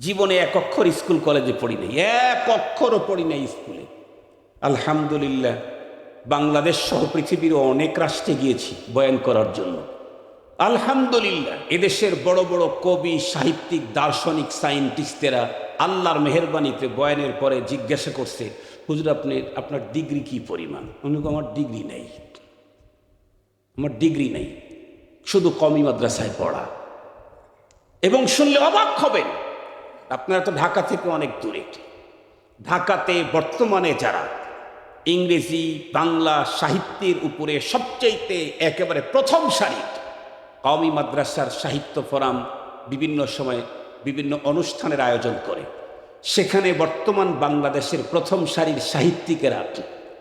জীবনে এক অক্ষর স্কুল কলেজে পড়ি নাই এক অক্ষরও পড়ি নাই স্কুলে। আলহামদুলিল্লাহ বাংলাদেশ সহ পৃথিবীর অনেক রাষ্ট্রে গিয়েছি বয়ান করার জন্য। আলহামদুলিল্লাহ এদেশের বড় বড় কবি সাহিত্যিক দার্শনিক সায়েন্টিস্টেরা আল্লাহর মেহরবানিতে বয়ানের পরে জিজ্ঞাসা করছে হুজুর আপনি আপনার ডিগ্রি কি পরিমাণ? বলল, আমার ডিগ্রি নেই। আমার ডিগ্রি নেই। শুধু কমি মাদ্রাসায় পড়া। এবং শুনলে অবাক হবেন আপনারা তো ঢাকা থেকে অনেক দূরে। ঢাকাতে বর্তমানে যারা ইংরেজি, বাংলা সাহিত্যের উপরে সবচাইতে একেবারে প্রথম সারি কওমি মাদ্রাসার সাহিত্য ফোরাম বিভিন্ন সময় বিভিন্ন অনুষ্ঠানের আয়োজন করে, সেখানে বর্তমান বাংলাদেশের প্রথম সারির সাহিত্যিকেরা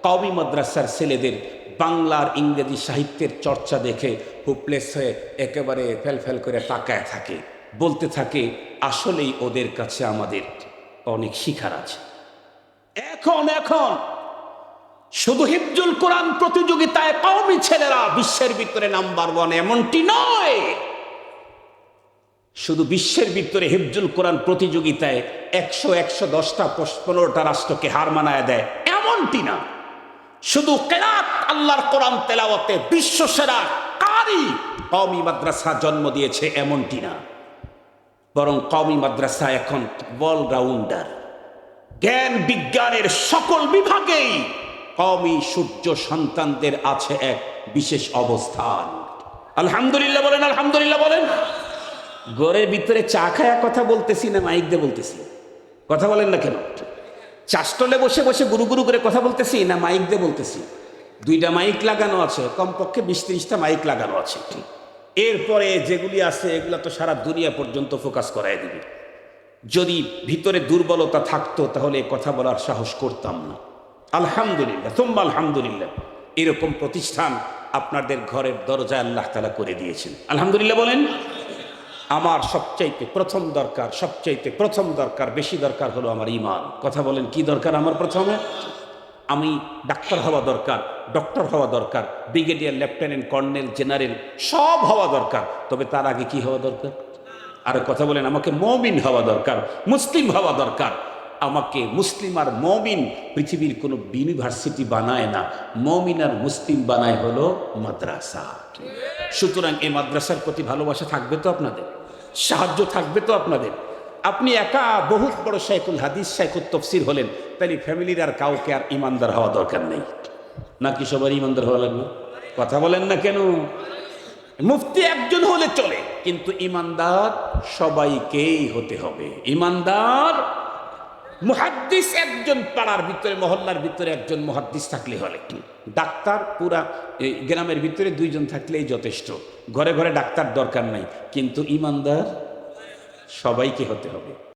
কওমি মাদ্রাসার ছেলেদের বাংলার ইংরেজি সাহিত্যের চর্চা দেখে হুপলেস হয়ে একেবারে ফেলফেল করে তাকায় থাকে। বলতে থাকে, আসলেই ওদের কাছে আমাদের অনেক শিখার আছে। এখন এখন, শুধু হিফজুল কোরআন প্রতিযোগিতায় কওমি ছেলেরা, বিশ্বের ভিতরে নাম্বার ওয়ান এমনটি নয়। শুধু বিশ্বের ভিতরে হিফজুল কোরআন প্রতিযোগিতায় একশো একশো দশটা পনেরোটা রাষ্ট্রকে হার মানায় দেয়, এমনটি না। শুধু কেরাত আল্লাহর কোরআন তেলাওয়াতে বিশ্বসেরা কারি কওমি মাদ্রাসা জন্ম দিয়েছে, এমনটি না। বরং কমি মাদ্রাসা এখন অলরাউন্ডার জ্ঞান বিজ্ঞানের সকল বিভাগেই কওমি সূর্য সন্তানদের আছে এক বিশেষ অবস্থান। আলহামদুলিল্লাহ বলেন আলহামদুলিল্লাহ বলেন। ঘরের ভিতরে চা খায়া কথা বলতেছি না, মাইক দিয়ে বলতেছি? কথা বলেন না কেন? চাষটলে বসে বসে গুরু গুরু করে কথা বলতেছি না, মাইক দিয়ে বলতেছি? দুইটা মাইক লাগানো আছে, কমপক্ষে বিশ ত্রিশটা মাইক লাগানো আছে। এরপরে যেগুলি আছে, এগুলো তো সারা দুনিয়া পর্যন্ত ফোকাস করাই দিবে। যদি ভিতরে দুর্বলতা থাকতো, তাহলে কথা বলার সাহস করতাম না। আলহামদুলিল্লাহ তোম্বা আলহামদুলিল্লাহ। এরকম প্রতিষ্ঠান আপনাদের ঘরের দরজা আল্লাহ তালা করে দিয়েছেন। আলহামদুলিল্লাহ বলেন, আমার সবচাইতে প্রথম দরকার, সবচাইতে প্রথম দরকার, বেশি দরকার হলো আমার ইমান কথা বলেন, কি দরকার আমার প্রথমে? আমি ডাক্তার হওয়া দরকার, ডক্টর হওয়া দরকার, ব্রিগেডিয়ার, লেফটেন্যান্ট, কর্নেল, জেনারেল, সব হওয়া দরকার। তবে তার আগে কি হওয়া দরকার? আর কথা বলেন, আমাকে মমিন হওয়া দরকার, মুসলিম হওয়া দরকার। আমাকে মুসলিম আর মমিন পৃথিবীর কোনো ইউনিভার্সিটি বানায় না। মমিন আর মুসলিম বানায় হলো মাদ্রাসা। সুতরাং এই মাদ্রাসার প্রতি ভালোবাসা থাকবে তো আপনাদের? সাহায্য থাকবে তো আপনাদের? আপনি একা বহুত বড় শাইকুল হাদিস শাইকুল তফসির হলেন, তাহলে ফ্যামিলির আর কাউকে আর ইমানদার হওয়া দরকার নেই। নাকি সবার ইমানদার হওয়া লাগবে? কথা বলেন না কেন? মুফতি একজন হলে চলে, কিন্তু ইমানদার সবাইকেই হতে হবে। ইমানদার, মুহাদ্দিস একজন পাড়ার ভিতরে, মহল্লার ভিতরে একজন মুহাদ্দিস থাকলে হলে। ডাক্তার পুরা গ্রামের ভিতরে দুইজন থাকলেই যথেষ্ট। ঘরে ঘরে ডাক্তার দরকার নাই, কিন্তু ইমানদার সবাইকে হতে হবে।